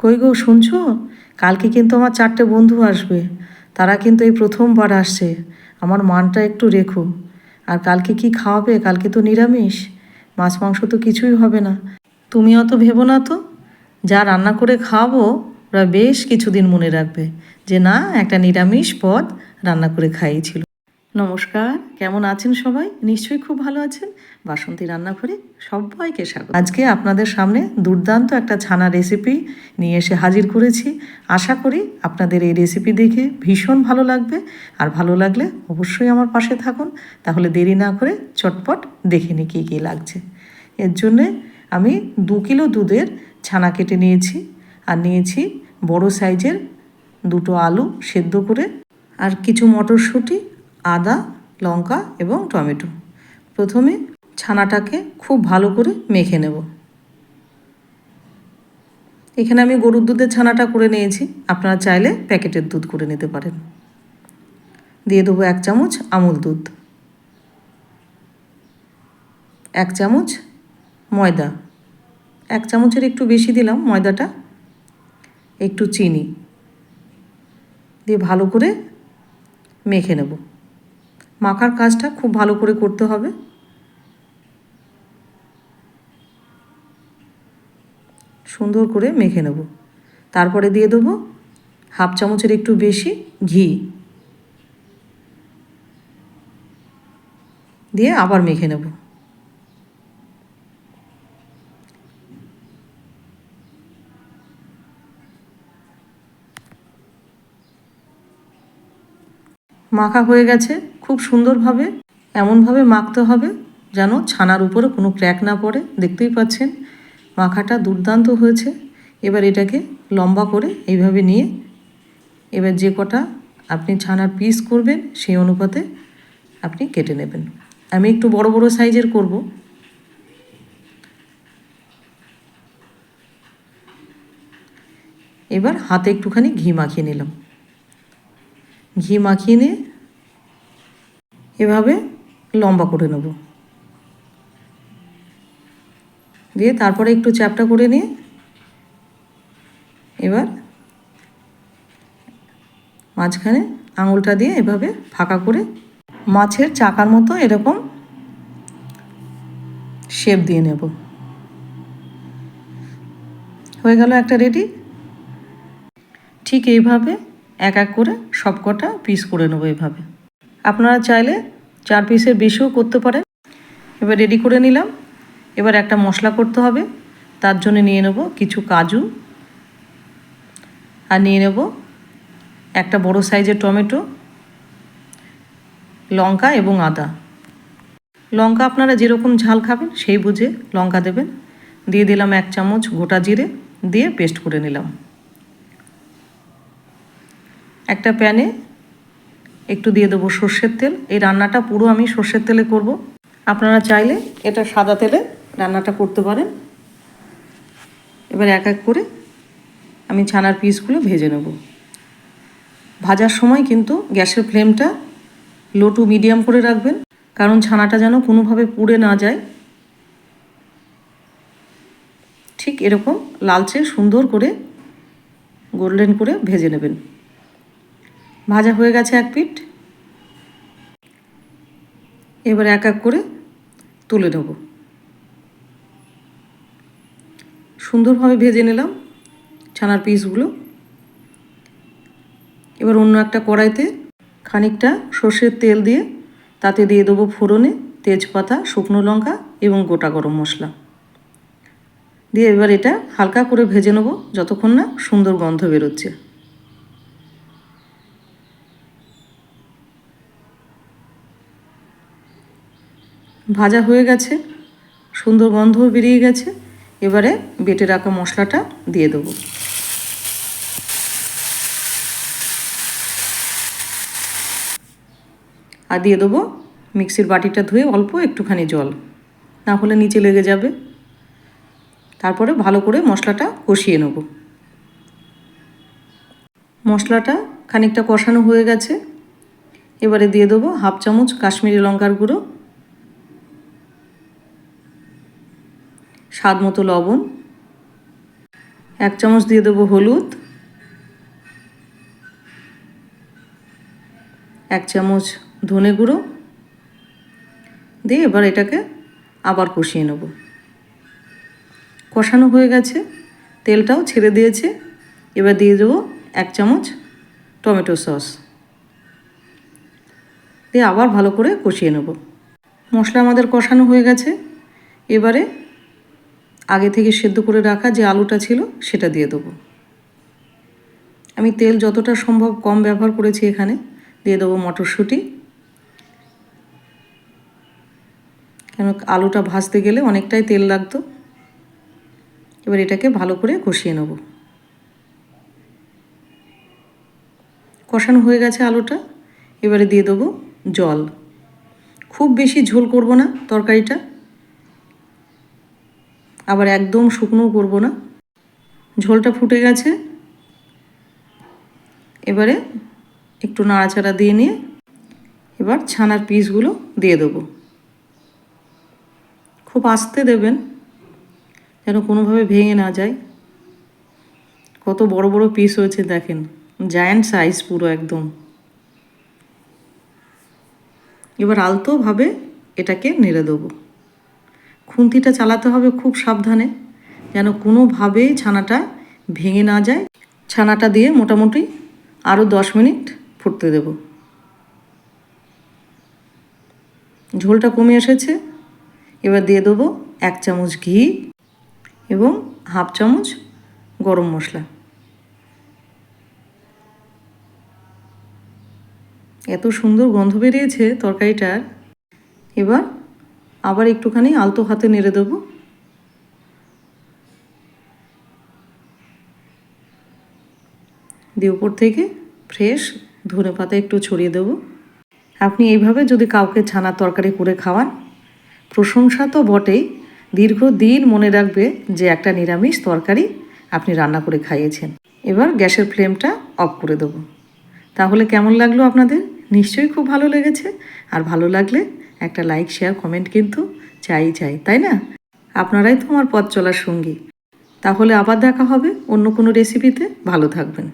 কই গো, শুনছো? কালকে কিন্তু আমার চারটে বন্ধু আসবে। তারা কিন্তু এই প্রথমবার আসছে। আমার মানটা একটু রেখো। আর কালকে কি খাওয়াবে? কালকে তো নিরামিষ। মাছ মাংস তো কিছুই হবে না। তুমি অত ভেবো না তো? যা রান্না করে খাওয়াবো, ওরা বেশ কিছুদিন মনে রাখবে যে না, একটা নিরামিষ পদ রান্না করে খাইয়েছিল। নমস্কার, কেমন আছেন সবাই? নিশ্চয়ই খুব ভালো আছেন। বাসন্তী রান্নাঘরে সবাইকে স্বাগত। আজকে আপনাদের সামনে দুর্দান্ত একটা ছানা রেসিপি নিয়ে এসে হাজির করেছি। আশা করি আপনাদের এই রেসিপি দেখে ভীষণ ভালো লাগবে। আর ভালো লাগলে অবশ্যই আমার পাশে থাকুন। তাহলে দেরি না করে চটপট দেখে নি কী কী লাগছে। এর জন্যে আমি দু কিলো দুধের ছানা কেটে নিয়েছি। আর নিয়েছি বড় সাইজের দুটো আলু সেদ্ধ করে। আর কিছু মটরশুঁটি আদা, লঙ্কা এবং টমেটো। প্রথমে ছানাটাকে খুব ভালো করে মেখে নেব। এখানে আমি গরুর দুধের ছানাটা করে নিয়েছি। আপনারা চাইলে প্যাকেটের দুধ করে নিতে পারেন। দিয়ে দেবো এক চামচ আমুল দুধ। এক চামচ ময়দা। এক চামচের একটু বেশি দিলাম ময়দাটা। একটু চিনি। দিয়ে ভালো করে মেখে নেব। মাখার কাজটা খুব ভালো করে করতে হবে। সুন্দর করে মেখে নেব। তারপরে দিয়ে দেবো হাফ চামচের একটু বেশি ঘি। দিয়ে আবার মেখে নেব। মাখা হয়ে গেছে। খুব সুন্দরভাবে, এমনভাবে মাখতে হবে যেন ছানার উপরে কোনো ক্র্যাক না পড়ে। দেখতেই পাচ্ছেন, মাখাটা দুর্দান্ত হয়েছে। এবার এটাকে লম্বা করে এইভাবে নিয়ে এবার যে কটা আপনি ছানার পিস করবেন সেই অনুপাতে আপনি কেটে নেবেন। আমি একটু বড় বড় সাইজের করব। এবার হাতে একটুখানি ঘি মাখিয়ে নিলাম। ঘি মাখিয়ে নিয়ে এভাবে লম্বা করে নেব। দিয়ে তারপরে একটু চ্যাপটা করে নিয়ে এবার মাঝখানে আঙুলটা দিয়ে এভাবে ফাঁকা করে মাছের চাকার মতো এরকম শেপ দিয়ে নেব। হয়ে গেল একটা রেডি ঠিক এইভাবে এক এক করে সব কটা পিস করে নেব এভাবে। আপনারা চাইলে চার পিসের বেশিও করতে পারেন। এবার রেডি করে নিলাম। এবার একটা মশলা করতে হবে। তার জন্য নিয়ে নেব কিছু কাজু। আর নিয়ে নেব একটা বড় সাইজের টমেটো, লঙ্কা এবং আদা। লঙ্কা আপনারা যেরকম ঝাল খাবেন সেই বুঝে লঙ্কা দেবেন। দিয়ে দিলাম এক চামচ গোটা জিরে দিয়ে পেস্ট করে নিলাম। একটা প্যানে একটু দিয়ে দেবো সর্ষের তেল। এই রান্নাটা পুরো আমি সর্ষের তেলে করব। আপনারা চাইলে এটা সাদা তেলে রান্নাটা করতে পারেন। এবার এক এক করে আমি ছানার পিসগুলো ভেজে নেব। ভাজার সময় কিন্তু গ্যাসের ফ্লেমটা লো টু মিডিয়াম করে রাখবেন, কারণ ছানাটা যেন কোনোভাবে পুড়ে না যায়। ঠিক এরকম লালচে সুন্দর করে গোল্ডেন করে ভেজে নেবেন। ভাজা হয়ে গেছে এক পিঠ। এবার এক এক করে তুলে নেব। সুন্দরভাবে ভেজে নিলাম ছানার পিসগুলো। এবার অন্য একটা কড়াইতে খানিকটা সর্ষের তেল দিয়ে তাতে দিয়ে দেবো ফোড়নে তেজপাতা, শুকনো লঙ্কা এবং গোটা গরম মশলা। দিয়ে এবার এটা হালকা করে ভেজে নেব যতক্ষণ না সুন্দর গন্ধ বেরোচ্ছে। ভাজা হয়ে গেছে, সুন্দর গন্ধও বেরিয়ে গেছে, এবারে বেটে রাখা মশলাটা দিয়ে দেবো। আর দিয়ে দেবো মিক্সির বাটিটা ধুয়ে অল্প একটুখানি জল, না হলে নিচে লেগে যাবে। তারপরে ভালো করে মশলাটা কষিয়ে নেব। মশলাটা খানিকটা কষানো হয়ে গেছে, এবারে দিয়ে দেবো হাফ চামচ কাশ্মীরি লঙ্কার গুঁড়ো স্বাদ মতো লবণ। এক চামচ দিয়ে দেবো হলুদ। এক চামচ ধনে গুঁড়ো। দিয়ে এবার এটাকে আবার কষিয়ে নেব। কষানো হয়ে গেছে, তেলটাও ছেড়ে দিয়েছে। এবার দিয়ে দেবো এক চামচ টমেটো সস। দিয়ে আবার ভালো করে কষিয়ে নেব। মশলা আমাদের কষানো হয়ে গেছে। এবারে আগে থেকে সেদ্ধ করে রাখা যে আলুটা ছিল সেটা দিয়ে দেবো। আমি তেল যতটা সম্ভব কম ব্যবহার করেছি এখানে। দিয়ে দেবো মটরশুঁটি। কেন আলুটা ভাজতে গেলে অনেকটাই তেল লাগতো। এবার এটাকে ভালো করে কষিয়ে নেব। কষানো হয়ে গেছে আলুটা। এবারে দিয়ে দেবো জল। খুব বেশি ঝোল করব না তরকারিটা। আবার একদম শুকনো করব না। ঝোলটা ফুটে গেছে। এবারে একটু নাড়াচাড়া দিয়ে নিয়ে এবার ছানার পিসগুলো দিয়ে দেবো। খুব আস্তে দেবেন, যেন কোনোভাবে ভেঙে না যায়। কত বড় বড় পিস হয়েছে দেখেন জায়ান্ট সাইজ পুরো একদম। এবার আলতোভাবে এটাকে নেড়ে দেবো। খুন্তিটা চালাতে হবে খুব সাবধানে, যেন কোনোভাবেই ছানাটা ভেঙে না যায়। ছানাটা দিয়ে মোটামুটি আরও দশ মিনিট ফুটতে দেব। ঝোলটা কমে এসেছে। এবার দিয়ে দেবো এক চামচ ঘি এবং হাফ চামচ গরম মশলা। এত সুন্দর গন্ধ বেরিয়েছে তরকারিটার। এবার আবার একটুখানি আলতো হাতে নেড়ে দেবো। দিয়ে উপর থেকে ফ্রেশ ধনে পাতা একটু ছড়িয়ে দেবো। আপনি এইভাবে যদি কাউকে ছানার তরকারি করে খাওয়ান, প্রশংসা তো বটেই। দীর্ঘদিন মনে রাখবে যে একটা নিরামিষ তরকারি আপনি রান্না করে খাইয়েছেন। এবার গ্যাসের ফ্লেমটা অফ করে দেবো। তাহলে কেমন লাগল আপনাদের? নিশ্চয়ই খুব ভালো লেগেছে। আর ভালো লাগলে একটা লাইক শেয়ার কমেন্ট কিন্তু চাই চাই, তাই না? আপনারাই তো আমার পথ চলার সঙ্গী। তাহলে আবার দেখা হবে অন্য কোনো রেসিপিতে ভালো থাকবেন।